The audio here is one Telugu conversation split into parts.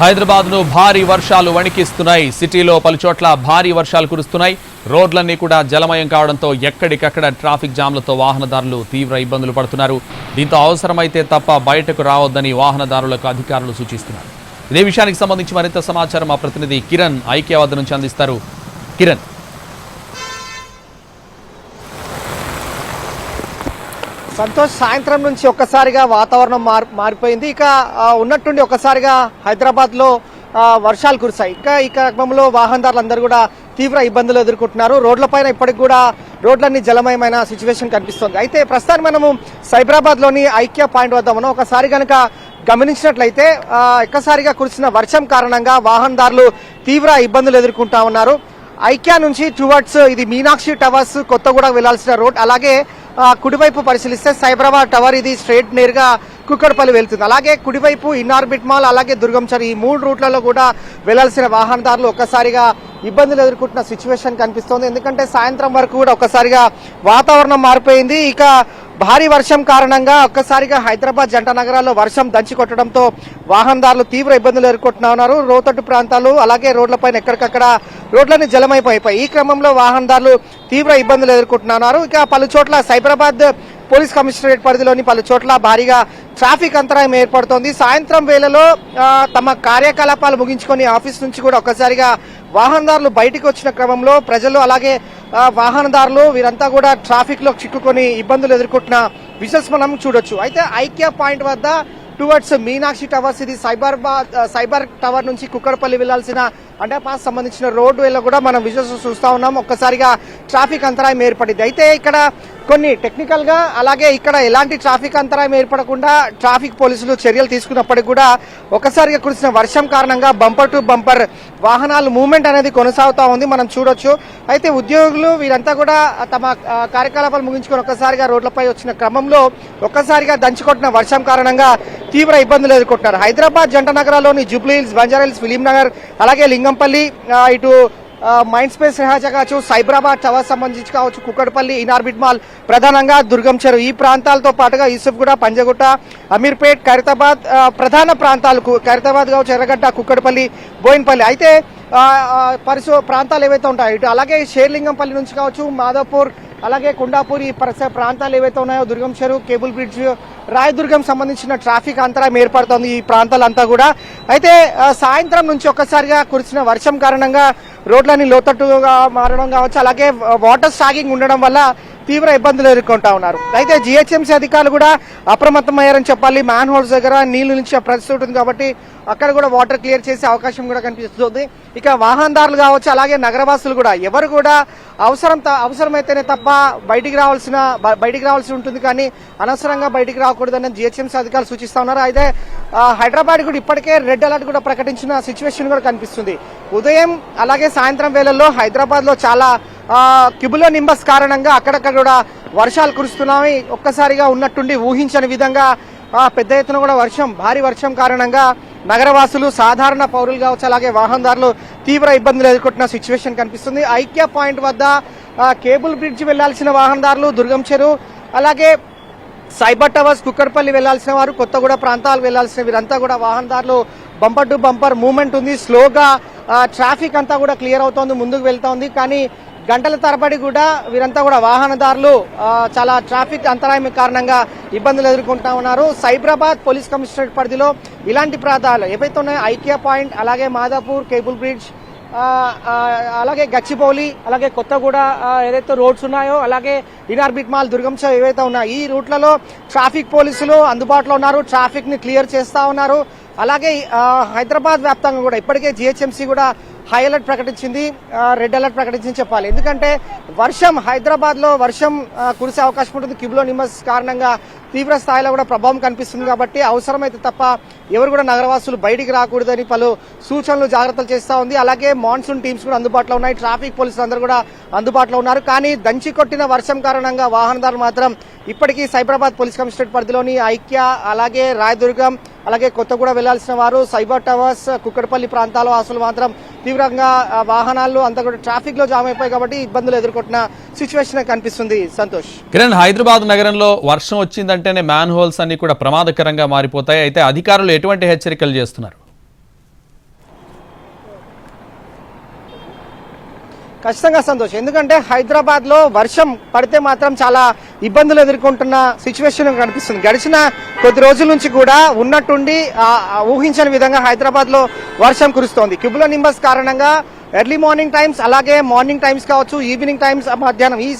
హైదరాబాద్ను భారీ వర్షాలు వణికిస్తున్నాయి. సిటీలో పలుచోట్ల భారీ వర్షాలు కురుస్తున్నాయి. రోడ్లన్నీ కూడా జలమయం కావడంతో ఎక్కడికక్కడ ట్రాఫిక్ జామ్లతో వాహనదారులు తీవ్ర ఇబ్బందులు పడుతున్నారు. దీంతో అవసరమైతే తప్ప బయటకు రావద్దని వాహనదారులకు అధికారులు సూచిస్తున్నారు. ఇదే విషయానికి సంబంధించి మరింత సమాచారం మా ప్రతినిధి కిరణ్ ఐక్యవాద నుంచి అందిస్తారు. కిరణ్. సంతోష్ సాయంత్రం నుంచి ఒక్కసారిగా వాతావరణం మార్ మారిపోయింది. ఇక ఉన్నట్టుండి ఒక్కసారిగా హైదరాబాద్లో వర్షాలు కురిశాయి. ఇంకా ఈ క్రమంలో వాహనదారులందరూ కూడా తీవ్ర ఇబ్బందులు ఎదుర్కొంటున్నారు. రోడ్లపైన ఇప్పటికి కూడా రోడ్లన్నీ జలమయమైన సిచ్యువేషన్ కనిపిస్తుంది. అయితే ప్రస్తుతానికి మనము సైబరాబాద్లోని ఐక్య పాయింట్ వద్ద మనం ఒకసారి కనుక గమనించినట్లయితే ఒక్కసారిగా కురిసిన వర్షం కారణంగా వాహనదారులు తీవ్ర ఇబ్బందులు ఎదుర్కొంటా ఉన్నారు. ఐక్యా నుంచి టువర్డ్స్ ఇది మీనాక్షి టవర్స్ కొత్తగూడ వెళ్ళాల్సిన రోడ్. అలాగే కుడివైపు పరిశీలిస్తే సైబరాబాద్ టవర్ ఇది స్ట్రేట్ నేరుగా కుక్కడపల్లి వెళ్తుంది. అలాగే కుడివైపు ఇన్నార్బిట్ మాల్ అలాగే దుర్గంచర్ ఈ మూడు రూట్లలో కూడా వెళ్ళాల్సిన వాహనదారులు ఒక్కసారిగా ఇబ్బందులు ఎదుర్కొంటున్న సిచ్యువేషన్ కనిపిస్తోంది. ఎందుకంటే సాయంత్రం వరకు కూడా ఒక్కసారిగా వాతావరణం మారిపోయింది. ఇక భారీ వర్షం కారణంగా ఒక్కసారిగా హైదరాబాద్ జంట నగరాల్లో వర్షం దంచి కొట్టడంతో వాహనదారులు తీవ్ర ఇబ్బందులు ఎదుర్కొంటున్నా ఉన్నారు రోతట్టు ప్రాంతాలు అలాగే రోడ్లపైన ఎక్కడికక్కడ రోడ్లన్నీ జలమైపోయిపోయి ఈ క్రమంలో వాహనదారులు తీవ్ర ఇబ్బందులు ఎదుర్కొంటున్నారు. ఇక పలు చోట్ల సైబరాబాద్ పోలీస్ కమిషనరేట్ పరిధిలోని పలు చోట్ల భారీగా ట్రాఫిక్ అంతరాయం ఏర్పడుతోంది. సాయంత్రం వేళలో తమ కార్యకలాపాలు ముగించుకొని ఆఫీస్ నుంచి కూడా ఒక్కసారిగా వాహనదారులు బయటకు వచ్చిన క్రమంలో ప్రజలు అలాగే వాహనదారులు వీరంతా కూడా ట్రాఫిక్లో చిక్కుకొని ఇబ్బందులు ఎదుర్కొంటున్న విజువల్స్ మనం చూడొచ్చు. అయితే ఐక్య పాయింట్ వద్ద టువర్డ్స్ మీనాక్షి టవర్స్ ఇది సైబర్బాద్ సైబర్ టవర్ నుంచి కుక్కడపల్లి వెళ్ళాల్సిన అండర్ పాస్ సంబంధించిన రోడ్డు వేలో కూడా మనం విజువల్స్ చూస్తా ఉన్నాం. ఒక్కసారిగా ట్రాఫిక్ అంతరాయం ఏర్పడింది. అయితే ఇక్కడ కొన్ని టెక్నికల్గా అలాగే ఇక్కడ ఎలాంటి ట్రాఫిక్ అంతరాయం ఏర్పడకుండా ట్రాఫిక్ పోలీసులు చర్యలు తీసుకున్నప్పటికీ కూడా ఒకసారిగా కురిసిన వర్షం కారణంగా బంపర్ టు బంపర్ వాహనాలు మూవ్మెంట్ అనేది కొనసాగుతా ఉంది. మనం చూడొచ్చు. అయితే ఉద్యోగులు వీరంతా కూడా తమ కార్యకలాపాలు ముగించుకొని ఒక్కసారిగా రోడ్లపై వచ్చిన క్రమంలో ఒక్కసారిగా దంచుకొట్టిన వర్షం కారణంగా తీవ్ర ఇబ్బందులు ఎదుర్కొంటున్నారు. హైదరాబాద్ జంట నగరాల్లోని జూబ్లీ హిల్స్ బంజారా ఫిలిం నగర్ అలాగే లింగం ఆ, ఇటు మైండ్ స్పేస్ రెహాజా కావచ్చు సైబరాబాద్ టవర్ సంబంధించి కావచ్చు కుక్కడపల్లి ఇనార్బిట్ మాల్ ప్రధానంగా దుర్గం చెరువు. ఈ ప్రాంతాలతో పాటుగా యూసుఫ్గూడ పంజగుట్ట అమీర్పేట్ ఖైరతాబాద్ ప్రధాన ప్రాంతాలు ఖైరతాబాద్ కావచ్చు ఎర్రగడ్డ కుక్కడపల్లి బోయిన్పల్లి. అయితే ఆ, ప్రాంతాలు ఏవైతే ఉంటాయో ఇటు అలాగే షేర్లింగంపల్లి నుంచి కావచ్చు మాధవపూర్ అలాగే కుండాపూర్ ఈ పరిసర ప్రాంతాలు ఏవైతే ఉన్నాయో దుర్గం చెరువు కేబుల్ బ్రిడ్జ్ రాయదుర్గం సంబంధించిన ట్రాఫిక్ అంతరాయం ఏర్పడుతోంది ఈ ప్రాంతాలంతా కూడా. అయితే సాయంత్రం నుంచి ఒక్కసారిగా కురిసిన వర్షం కారణంగా రోడ్లన్నీ లోతట్టుగా మారడం కావచ్చు అలాగే వాటర్ స్టాగింగ్ ఉండడం వల్ల తీవ్ర ఇబ్బందులు ఎదుర్కొంటా ఉన్నారు. అయితే జిహెచ్ఎంసీ అధికారులు కూడా అప్రమత్తమయ్యారని చెప్పాలి. మ్యాన్ హోల్స్ దగ్గర నీళ్ళు నుంచి ప్రస్తుతం ఉంటుంది కాబట్టి అక్కడ కూడా వాటర్ క్లియర్ చేసే అవకాశం కూడా కనిపిస్తుంది. ఇక వాహనదారులు కావచ్చు అలాగే నగరవాసులు కూడా ఎవరు కూడా అవసరం త- అవసరమైతేనే తప్ప బయటికి రావాల్సిన బయటికి రావాల్సి ఉంటుంది కానీ అనవసరంగా బయటికి రాకూడదని జిహెచ్ఎంసీ అధికారులు సూచిస్తా ఉన్నారు. అయితే హైదరాబాద్ కూడా ఇప్పటికే రెడ్ అలర్ట్ కూడా ప్రకటించిన సిచ్యువేషన్ కూడా కనిపిస్తుంది. ఉదయం అలాగే సాయంత్రం వేళల్లో హైదరాబాద్లో చాలా కిబులో నింబస్ కారణంగా అక్కడక్కడ కూడా వర్షాలు కురుస్తున్నాయి. ఒక్కసారిగా ఉన్నట్టుండి ఊహించని విధంగా పెద్ద ఎత్తున కూడా వర్షం భారీ వర్షం కారణంగా నగరవాసులు సాధారణ పౌరులు కావచ్చు అలాగే వాహనదారులు తీవ్ర ఇబ్బందులు ఎదుర్కొంటున్న సిచ్యువేషన్ కనిపిస్తుంది. ఐక్య పాయింట్ వద్ద కేబుల్ బ్రిడ్జ్ వెళ్ళాల్సిన వాహనదారులు దుర్గం చెరువు అలాగే సైబర్ టవర్స్ కుక్కడపల్లి వెళ్ళాల్సిన వారు కొత్తగూడ ప్రాంతాలు వెళ్ళాల్సిన వీరంతా కూడా వాహనదారులు బంపర్ టు బంపర్ మూమెంట్ ఉంది. స్లోగా ట్రాఫిక్ అంతా కూడా క్లియర్ అవుతోంది ముందుకు వెళ్తా ఉంది కానీ గంటల తరబడి కూడా వీరంతా కూడా వాహనదారులు చాలా ట్రాఫిక్ అంతరాయం కారణంగా ఇబ్బందులు ఎదుర్కొంటా ఉన్నారు. సైబరాబాద్ పోలీస్ కమిషనరేట్ పరిధిలో ఇలాంటి ప్రాంతాలు ఏవైతే ఉన్నాయో ఐకియా పాయింట్ అలాగే మాదాపూర్ కేబుల్ బ్రిడ్జ్ అలాగే గచ్చిబౌలి అలాగే కొత్తగూడ ఏదైతే రోడ్స్ ఉన్నాయో అలాగే ఇనార్బిట్ మాల్ దుర్గంశ ఏవైతే ఉన్నాయో ఈ రూట్లలో ట్రాఫిక్ పోలీసులు అందుబాటులో ఉన్నారు. ట్రాఫిక్ని క్లియర్ చేస్తా ఉన్నారు. అలాగే హైదరాబాద్ వ్యాప్తంగా కూడా ఇప్పటికే జిహెచ్ఎంసీ కూడా హై అలర్ట్ ప్రకటించింది. రెడ్ అలర్ట్ ప్రకటించింది చెప్పాలి. ఎందుకంటే వర్షం హైదరాబాద్లో వర్షం కురిసే అవకాశం ఉంటుంది. కిబ్లో నిమస్ కారణంగా తీవ్ర స్థాయిలో కూడా ప్రభావం కనిపిస్తుంది కాబట్టి అవసరమైతే తప్ప ఎవరు కూడా నగరవాసులు బయటికి రాకూడదని పలు సూచనలు జాగ్రత్తలు చేస్తూ ఉంది. అలాగే మాన్సూన్ టీమ్స్ కూడా అందుబాటులో ఉన్నాయి. ట్రాఫిక్ పోలీసులు అందరూ కూడా అందుబాటులో ఉన్నారు. కానీ దంచి కొట్టిన వర్షం కారణంగా వాహనదారులు మాత్రం ఇప్పటికీ సైబరాబాద్ పోలీస్ కమిషనరేట్ పరిధిలోని ఐక్య అలాగే రాయదుర్గం అలాగే కొత్తగూడ వెళ్ళాల్సిన వారు సైబర్ టవర్స్ కుక్కడపల్లి ప్రాంతాల వాసులు మాత్రం తీవ్రంగా వాహనాలు అంతా కూడా ట్రాఫిక్లో జామ్ అయిపోయాయి కాబట్టి ఇబ్బందులు ఎదుర్కొంటున్న సిచ్యువేషన్ కనిపిస్తుంది? సంతోష్. కిరణ్ హైదరాబాద్ నగరంలో వర్షం వచ్చిందంటేనే మ్యాన్ హోల్స్ అన్ని కూడా ప్రమాదకరంగా మారిపోతాయి. అయితే అధికారులు ఎటువంటి హెచ్చరికలు చేస్తున్నారు? ఖచ్చితంగా సంతోష్. ఎందుకంటే హైదరాబాద్లో వర్షం పడితే మాత్రం చాలా ఇబ్బందులు ఎదుర్కొంటున్న సిచ్యువేషన్ కనిపిస్తుంది. గడిచిన కొద్ది రోజుల నుంచి కూడా ఉన్నట్టుండి ఊహించని విధంగా హైదరాబాద్లో వర్షం కురుస్తోంది. క్యుబులో నింబస్ కారణంగా ఎర్లీ మార్నింగ్ టైమ్స్ అలాగే మార్నింగ్ టైమ్స్ కావచ్చు ఈవినింగ్ టైమ్స్ మధ్యాహ్నం. ఈ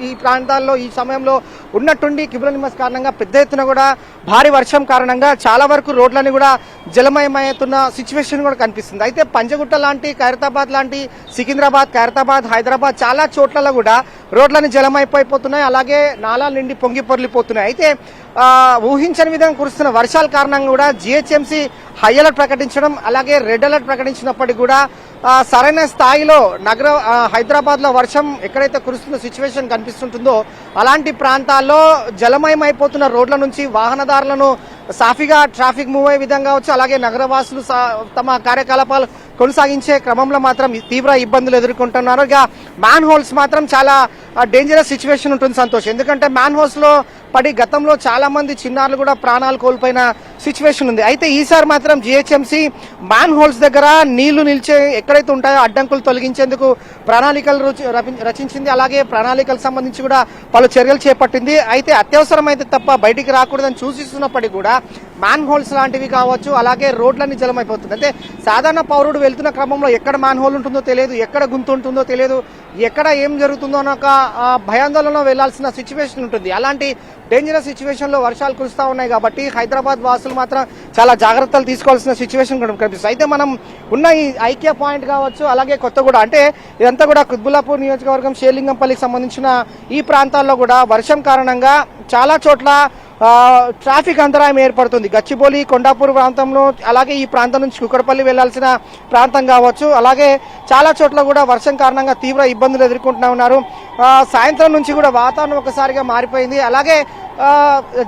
ఈ- ప్రాంతాల్లో ఈ సమయంలో ఉన్నట్టుండి కిబుల నిమ్మస్ కారణంగా పెద్ద ఎత్తున కూడా భారీ వర్షం కారణంగా చాలా వరకు రోడ్లన్నీ కూడా జలమయమవుతున్న సిచ్యువేషన్ కూడా కనిపిస్తుంది. అయితే పంజగుట్ట లాంటి ఖైరతాబాద్ లాంటి సికింద్రాబాద్ ఖైరతాబాద్ హైదరాబాద్ చాలా చోట్లలో కూడా రోడ్లన్నీ జలమైపోయిపోతున్నాయి అలాగే నాలాలు నిండి పొంగి పొర్లిపోతున్నాయి. అయితే ఊహించని విధంగా కురుస్తున్న వర్షాల కారణంగా కూడా జిహెచ్ఎంసీ హై అలర్ట్ ప్రకటించడం అలాగే రెడ్ అలర్ట్ ప్రకటించినప్పటికీ కూడా సరైన స్థాయిలో నగర హైదరాబాద్లో వర్షం ఎక్కడైతే కురుస్తున్న సిచ్యువేషన్ కనిపిస్తుంటుందో అలాంటి ప్రాంతాల్లో జలమయమైపోతున్న రోడ్ల నుంచి వాహనదారులను సాఫీగా ట్రాఫిక్ మూవ్ అయ్యే విధంగా వచ్చు అలాగే నగరవాసులు సా- తమ కార్యకలాపాలు కొనసాగించే క్రమంలో మాత్రం తీవ్ర ఇబ్బందులు ఎదుర్కొంటున్నారు. ఇక మ్యాన్ హోల్స్ మాత్రం చాలా డేంజరస్ సిచ్యువేషన్ ఉంటుంది సంతోష్. ఎందుకంటే మ్యాన్ హోల్స్లో పడి గతంలో చాలా మంది చిన్నారులు కూడా ప్రాణాలు కోల్పోయిన సిచ్యువేషన్ ఉంది. అయితే ఈసారి మాత్రం జిహెచ్ఎంసీ మ్యాన్ హోల్స్ దగ్గర నీళ్ళు నిలిచే ఎక్కడైతే ఉంటాయో అడ్డంకులు తొలగించేందుకు ప్రణాళికలు రుచి- రచించింది. అలాగే ప్రణాళికలకు సంబంధించి కూడా పలు చర్యలు చేపట్టింది. అయితే అత్యవసరమైతే తప్ప బయటికి రాకూడదని సూచిస్తున్నప్పటికీ కూడా మ్యాన్ హోల్స్ లాంటివి కావచ్చు అలాగే రోడ్లన్నీ జలమైపోతుంది అంటే సాధారణ పౌరుడు వెళ్తున్న క్రమంలో ఎక్కడ మ్యాన్ హోల్ ఉంటుందో తెలియదు ఎక్కడ గుంత ఉంటుందో తెలియదు ఎక్కడ ఏం జరుగుతుందో అన్న ఒక భయాందోళన వెళ్ళాల్సిన సిచ్యువేషన్ ఉంటుంది. అలాంటి డేంజరస్ సిచ్యువేషన్లో వర్షాలు కురుస్తా ఉన్నాయి కాబట్టి హైదరాబాద్ వాసులు మాత్రం చాలా జాగ్రత్తలు తీసుకోవాల్సిన సిచ్యువేషన్ కూడా కనిపిస్తుంది. అయితే మనం ఉన్న ఈ ఐక్య పాయింట్ కావచ్చు అలాగే కొత్తగూడ అంటే ఇదంతా కూడా కుత్బుల్లాపూర్ నియోజకవర్గం షేర్లింగంపల్లికి సంబంధించిన ఈ ప్రాంతాల్లో కూడా వర్షం కారణంగా చాలా చోట్ల ట్రాఫిక్ అంతరాయం ఏర్పడుతుంది. గచ్చిబౌలి కొండాపూర్ ప్రాంతంలో అలాగే ఈ ప్రాంతం నుంచి కుక్కడపల్లి వెళ్ళాల్సిన ప్రాంతం కావచ్చు. అలాగే చాలా చోట్ల కూడా వర్షం కారణంగా తీవ్ర ఇబ్బందులు ఎదుర్కొంటున్నా ఉన్నారు. సాయంత్రం నుంచి కూడా వాతావరణం ఒకసారిగా మారిపోయింది. అలాగే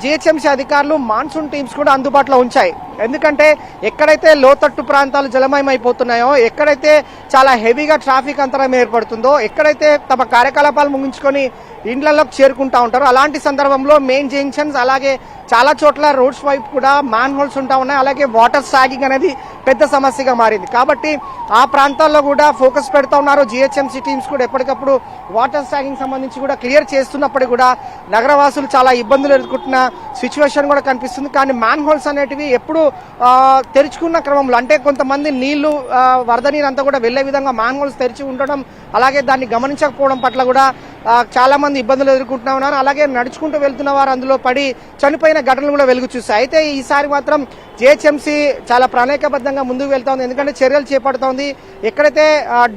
జిహెచ్ఎంసీ అధికారులు మాన్సూన్ టీమ్స్ కూడా అందుబాటులో ఉంచాయి. ఎందుకంటే ఎక్కడైతే లోతట్టు ప్రాంతాలు జలమయం అయిపోతున్నాయో ఎక్కడైతే చాలా హెవీగా ట్రాఫిక్ అంతరం ఏర్పడుతుందో ఎక్కడైతే తమ కార్యకలాపాలు ముగించుకొని ఇండ్లలోకి చేరుకుంటా ఉంటారు. అలాంటి సందర్భంలో మెయిన్ జంక్షన్స్ అలాగే చాలా చోట్ల రోడ్స్ వైపు కూడా మ్యాన్ హోల్స్ ఉంటా ఉన్నాయి. అలాగే వాటర్ సాగింగ్ అనేది పెద్ద సమస్యగా మారింది. కాబట్టి ఆ ప్రాంతాల్లో కూడా ఫోకస్ పెడతా ఉన్నారు. జిహెచ్ఎంసీ టీమ్స్ కూడా ఎప్పటికప్పుడు వాటర్ సాగింగ్ సంబంధించి కూడా క్లియర్ చేస్తున్నప్పటికీ కూడా నగరవాసులు చాలా ఇబ్బందులు ఎదుర్కొంటున్న సిచ్యువేషన్ కూడా కనిపిస్తుంది. కానీ మ్యాన్ హోల్స్ అనేటివి ఎప్పుడు తెరుచుకున్న క్రమంలో అంటే కొంతమంది నీళ్ళు వరద నీరు అంతా కూడా వెళ్ళే విధంగా మ్యాన్ హోల్స్ తెరిచి ఉండడం అలాగే దాన్ని గమనించకపోవడం పట్ల కూడా చాలా మంది ఇబ్బందులు ఎదుర్కొంటున్నా ఉన్నారు. అలాగే నడుచుకుంటూ వెళ్తున్న వారు అందులో పడి చనిపోయిన ఘటనలు కూడా వెలుగు చూస్తాయి. అయితే ఈసారి మాత్రం జిహెచ్ఎంసీ చాలా ప్రణాళికబద్ధంగా ముందుకు వెళ్తా ఉంది. ఎందుకంటే చర్యలు చేపడుతోంది. ఎక్కడైతే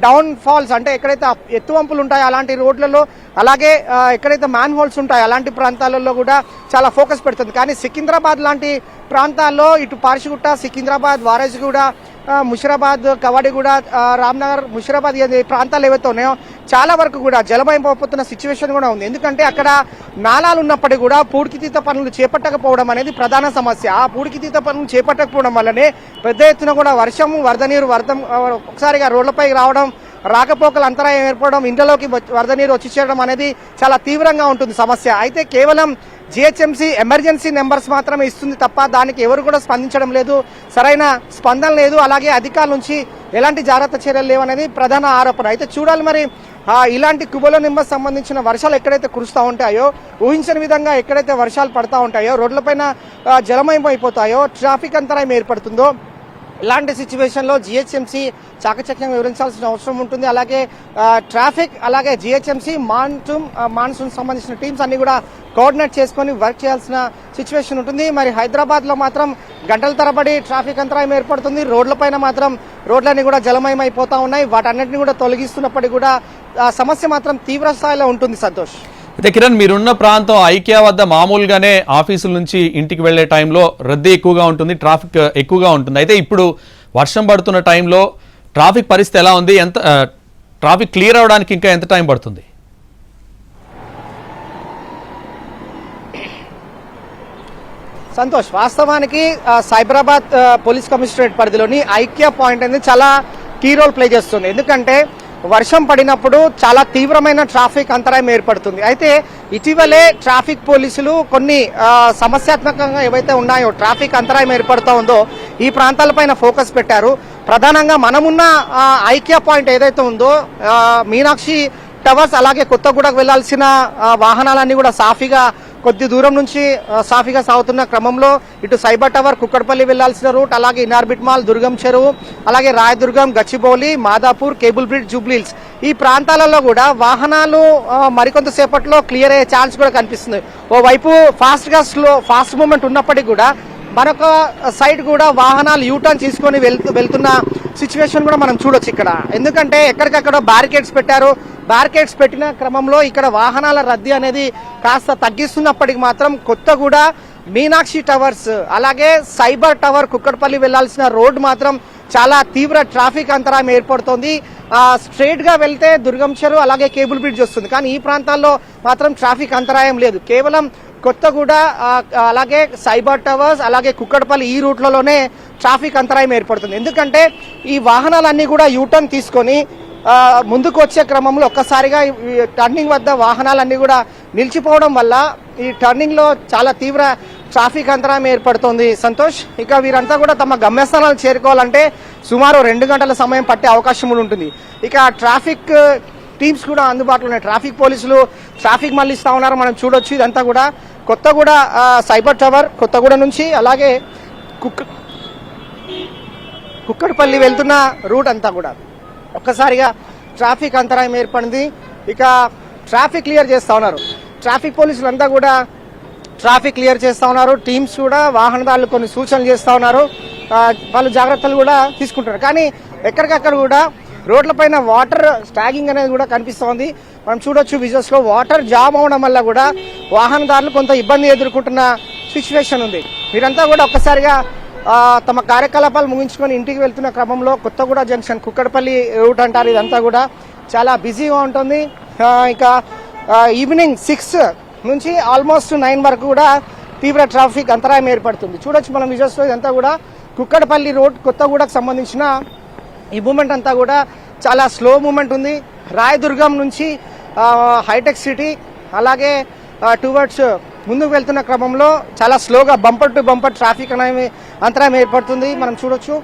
డౌన్ ఫాల్స్ అంటే ఎక్కడైతే ఎత్తువంపులు ఉంటాయో అలాంటి రోడ్లలో అలాగే ఎక్కడైతే మ్యాన్ హోల్స్ ఉంటాయో అలాంటి ప్రాంతాలలో కూడా చాలా ఫోకస్ పెడుతుంది. కానీ సికింద్రాబాద్ లాంటి ప్రాంతాల్లో ఇటు పార్షిగుట్ట సికింద్రాబాద్ వారసిగూడ ముషిరాబాద్ కవాడిగూడ రామ్నగర్ ముషిరాబాద్ ప్రాంతాలు ఏవైతే ఉన్నాయో చాలా వరకు కూడా జలమయమైపోతున్న సిచ్యువేషన్ కూడా ఉంది. ఎందుకంటే అక్కడ నాలాలు ఉన్నప్పటికీ కూడా పూడికితీత పనులు చేపట్టకపోవడం అనేది ప్రధాన సమస్య. ఆ పూడికితీత పనులు చేపట్టకపోవడం వల్లనే పెద్ద ఎత్తున కూడా వర్షము వరద నీరు వరద ఒకసారిగా రోడ్లపై రావడం రాకపోకలు అంతరాయం ఏర్పడడం ఇంటలోకి వరద నీరు వచ్చి చేరడం అనేది చాలా తీవ్రంగా ఉంటుంది సమస్య. అయితే కేవలం జిహెచ్ఎంసీ ఎమర్జెన్సీ నెంబర్స్ మాత్రమే ఇస్తుంది తప్ప దానికి ఎవరు కూడా స్పందించడం లేదు. సరైన స్పందన లేదు. అలాగే అధికారుల నుంచి ఎలాంటి జాగ్రత్త చర్యలు లేవనేది ప్రధాన ఆరోపణ. అయితే చూడాలి మరి ఇలాంటి కుబలో నింబస్ సంబంధించిన వర్షాలు ఎక్కడైతే కురుస్తూ ఉంటాయో ఊహించని విధంగా ఎక్కడైతే వర్షాలు పడతా ఉంటాయో రోడ్లపైన జలమయం అయిపోతాయో ట్రాఫిక్ అంతరాయం ఏర్పడుతుందో ఇలాంటి సిచ్యువేషన్లో జిహెచ్ఎంసీ చాకచక్యంగా వివరించాల్సిన అవసరం ఉంటుంది. అలాగే ట్రాఫిక్ అలాగే జిహెచ్ఎంసీ మాన్సూన్ మాన్సూన్ సంబంధించిన టీమ్స్ అన్ని కూడా కోఆర్డినేట్ చేసుకొని వర్క్ చేయాల్సిన సిచ్యువేషన్ ఉంటుంది. మరి హైదరాబాద్లో మాత్రం గంటల తరబడి ట్రాఫిక్ అంతరాయం ఏర్పడుతుంది. రోడ్లపైన మాత్రం రోడ్లన్నీ కూడా జలమయం అయిపోతా ఉన్నాయి. వాటన్నిటిని కూడా తొలగిస్తున్నప్పటికీ కూడా సమస్య మాత్రం తీవ్ర స్థాయిలో ఉంటుంది సంతోష్. అయితే కిరణ్ మీరున్న ప్రాంతం ఐకియా వద్ద మామూలుగానే ఆఫీసుల నుంచి ఇంటికి వెళ్ళే టైంలో రద్దీ ఎక్కువగా ఉంటుంది ట్రాఫిక్ ఎక్కువగా ఉంటుంది. అయితే ఇప్పుడు వర్షం పడుతున్న టైంలో ట్రాఫిక్ పరిస్థితి ఎలా ఉంది? ఎంత ట్రాఫిక్ క్లియర్ అవడానికి ఇంకా ఎంత టైం పడుతుంది? సంతోష్ వాస్తవానికి సైబరాబాద్ పోలీస్ కమిషనరేట్ పరిధిలోని ఐక్య పాయింట్ అనేది చాలా కీ రోల్ ప్లే చేస్తుంది. ఎందుకంటే వర్షం పడినప్పుడు చాలా తీవ్రమైన ట్రాఫిక్ అంతరాయం ఏర్పడుతుంది. అయితే ఇటీవలే ట్రాఫిక్ పోలీసులు కొన్ని సమస్యాత్మకంగా ఏవైతే ఉన్నాయో ట్రాఫిక్ అంతరాయం ఏర్పడుతూ ఉందో ఈ ప్రాంతాలపైన ఫోకస్ పెట్టారు. ప్రధానంగా మనమున్న ఐక్య పాయింట్ ఏదైతే ఉందో మీనాక్షి టవర్స్ అలాగే కొత్తగూడకు వెళ్ళాల్సిన వాహనాలన్నీ కూడా సాఫీగా కొద్ది దూరం నుంచి సాఫీగా సాగుతున్న క్రమంలో ఇటు సైబర్ టవర్ కుక్కడపల్లి వెళ్ళాల్సిన రూట్ అలాగే ఇనార్బిట్ మాల్ దుర్గం చెరువు అలాగే Rayadurgam Gachibowli Madhapur cable bridge Jubilee Hills ఈ ప్రాంతాలలో కూడా వాహనాలు మరికొంతసేపట్లో క్లియర్ అయ్యే ఛాన్స్ కూడా కనిపిస్తుంది. ఓవైపు ఫాస్ట్గా స్లో ఫాస్ట్ మూమెంట్ ఉన్నప్పటికీ కూడా మరొక సైడ్ కూడా వాహనాలు యూటర్న్ తీసుకొని వెళ్తూ వెళ్తున్న సిచ్యువేషన్ కూడా మనం చూడొచ్చు ఇక్కడ. ఎందుకంటే ఎక్కడికక్కడ బ్యారికేడ్స్ పెట్టారు. బ్యారికేడ్స్ పెట్టిన క్రమంలో ఇక్కడ వాహనాల రద్దీ అనేది కాస్త తగ్గిస్తున్నప్పటికి మాత్రం కొత్తగూడ మీనాక్షి టవర్స్ అలాగే సైబర్ టవర్ కుక్కడపల్లి వెళ్ళాల్సిన రోడ్డు మాత్రం చాలా తీవ్ర ట్రాఫిక్ అంతరాయం ఏర్పడుతోంది. స్ట్రైట్గా వెళ్తే దుర్గం చెరువు అలాగే కేబుల్ బ్రిడ్జ్ వస్తుంది. కానీ ఈ ప్రాంతాల్లో మాత్రం ట్రాఫిక్ అంతరాయం లేదు. కేవలం కొత్తగూడ అలాగే సైబర్ టవర్స్ అలాగే కుక్కడపల్లి ఈ రూట్లలోనే ట్రాఫిక్ అంతరాయం ఏర్పడుతుంది. ఎందుకంటే ఈ వాహనాలన్నీ కూడా యూటర్న్ తీసుకొని ముందుకు వచ్చే క్రమంలో ఒక్కసారిగా ఈ టర్నింగ్ వద్ద వాహనాలన్నీ కూడా నిలిచిపోవడం వల్ల ఈ టర్నింగ్లో చాలా తీవ్ర ట్రాఫిక్ అంతరాయం ఏర్పడుతుంది. సంతోష్ ఇక వీరంతా కూడా తమ గమ్యస్థానాలు చేరుకోవాలంటే సుమారు రెండు గంటల సమయం పట్టే అవకాశం ఉంటుంది. ఇక ట్రాఫిక్ టీమ్స్ కూడా అందుబాటులో ఉన్నాయి. ట్రాఫిక్ పోలీసులు ట్రాఫిక్ మళ్ళిస్తూ ఉన్నారు. మనం చూడొచ్చు ఇదంతా కూడా. కొత్తగూడ సైబర్ టవర్ కొత్తగూడ నుంచి అలాగే కుక్క కుక్కడపల్లి వెళ్తున్న రూట్ అంతా కూడా. ఒక్కసారిగా ట్రాఫిక్ అంతరాయం ఏర్పడింది. ఇక ట్రాఫిక్ క్లియర్ చేస్తూ ఉన్నారు. ట్రాఫిక్ పోలీసులు అంతా కూడా ట్రాఫిక్ క్లియర్ చేస్తా ఉన్నారు. టీమ్స్ కూడా వాహనదారులు కొన్ని సూచనలు చేస్తూ ఉన్నారు. వాళ్ళు జాగ్రత్తలు కూడా తీసుకుంటున్నారు. కానీ ఎక్కడికక్కడ కూడా రోడ్లపైన వాటర్ స్టాగింగ్ అనేది కూడా కనిపిస్తోంది. మనం చూడొచ్చు విజువల్స్లో వాటర్ జామ్ అవడం వల్ల కూడా వాహనదారులు కొంత ఇబ్బంది ఎదుర్కొంటున్న సిచ్యువేషన్ ఉంది. మీరంతా కూడా ఒక్కసారిగా తమ కార్యకలాపాలు ముగించుకొని ఇంటికి వెళ్తున్న క్రమంలో కొత్తగూడ జంక్షన్ కుక్కడపల్లి రూట్ అంటారు. ఇదంతా కూడా చాలా బిజీగా ఉంటుంది. ఇంకా ఈవినింగ్ సిక్స్ నుంచి ఆల్మోస్ట్ నైన్ వరకు కూడా తీవ్ర ట్రాఫిక్ అంతరాయం ఏర్పడుతుంది. చూడొచ్చు మనం విజువల్స్లో ఇదంతా కూడా కుక్కడపల్లి రోడ్ కొత్తగూడకు సంబంధించిన ఈ మూమెంట్ అంతా కూడా చాలా స్లో మూమెంట్ ఉంది. రాయదుర్గం నుంచి హైటెక్ సిటీ అలాగే టువర్డ్స్ ముందుకు వెళ్తున్న క్రమంలో చాలా స్లోగా బంపర్ టు బంపర్ ట్రాఫిక్ అనేది అంతరాయం ఏర్పడుతుంది. మనం చూడొచ్చు.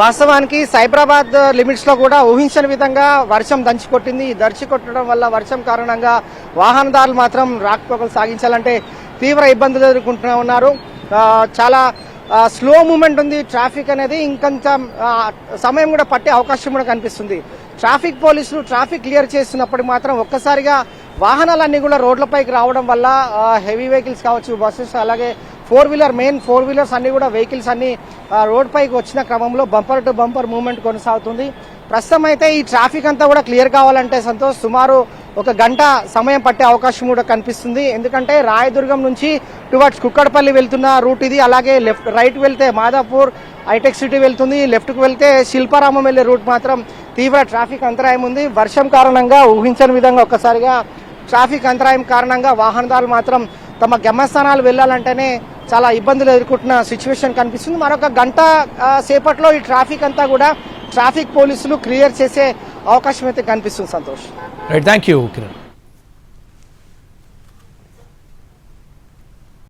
వాస్తవానికి సైబరాబాద్ లిమిట్స్లో కూడా ఊహించని విధంగా వర్షం దంచి కొట్టింది. దంచి కొట్టడం వల్ల వర్షం కారణంగా వాహనదారులు మాత్రం రాకపోకలు సాగించాలంటే తీవ్ర ఇబ్బందులు ఎదుర్కొంటూ ఉన్నారు. చాలా స్లో మూమెంట్ ఉంది ట్రాఫిక్ అనేది ఇంకొంత సమయం కూడా పట్టే అవకాశం కూడా కనిపిస్తుంది. ట్రాఫిక్ పోలీసులు ట్రాఫిక్ క్లియర్ చేస్తున్నప్పటికి మాత్రం ఒక్కసారిగా వాహనాలన్నీ కూడా రోడ్లపైకి రావడం వల్ల హెవీ వెహికల్స్ కావచ్చు బస్సెస్ అలాగే four wheeler main four wheelers అన్ని కూడా వెహికల్స్ అన్ని రోడ్పైకి రోడ్ పైకి వచ్చిన క్రమంలో బంపర్ టు బంపర్ మూవ్మెంట్ కొనసాగుతుంది. ప్రస్తుతం అయితే ఈ ట్రాఫిక్ అంతా కూడా క్లియర్ కావాలంటే సంతోష్ సుమారు ఒక గంట సమయం పట్టే అవకాశం కూడా కనిపిస్తుంది. ఎందుకంటే రాయదుర్గం నుంచి టువర్డ్స్ కుక్కడపల్లి వెళ్తున్న రూట్ ఇది. అలాగే లెఫ్ట్ రైట్ వెళ్తే మాదాపూర్ హైటెక్ సిటీ వెళ్తుంది. లెఫ్ట్కు వెళ్తే శిల్పారామం వెళ్ళే రూట్ మాత్రం తీవ్ర ట్రాఫిక్ అంతరాయం ఉంది. వర్షం కారణంగా ఊహించని విధంగా ఒక్కసారిగా ట్రాఫిక్ అంతరాయం కారణంగా వాహనదారులు మాత్రం తమ గమ్యస్థానాలు వెళ్ళాలంటేనే చాలా ఇబ్బందులు ఎదుర్కొంటున్న సిచ్యువేషన్ కనిపిస్తుంది. మరొక గంట సేపట్లో ఈ ట్రాఫిక్ అంతా కూడా ట్రాఫిక్ పోలీసులు క్లియర్ చేసే అవకాశం అయితే కనిపిస్తుంది Santosh. Right thank you Kiran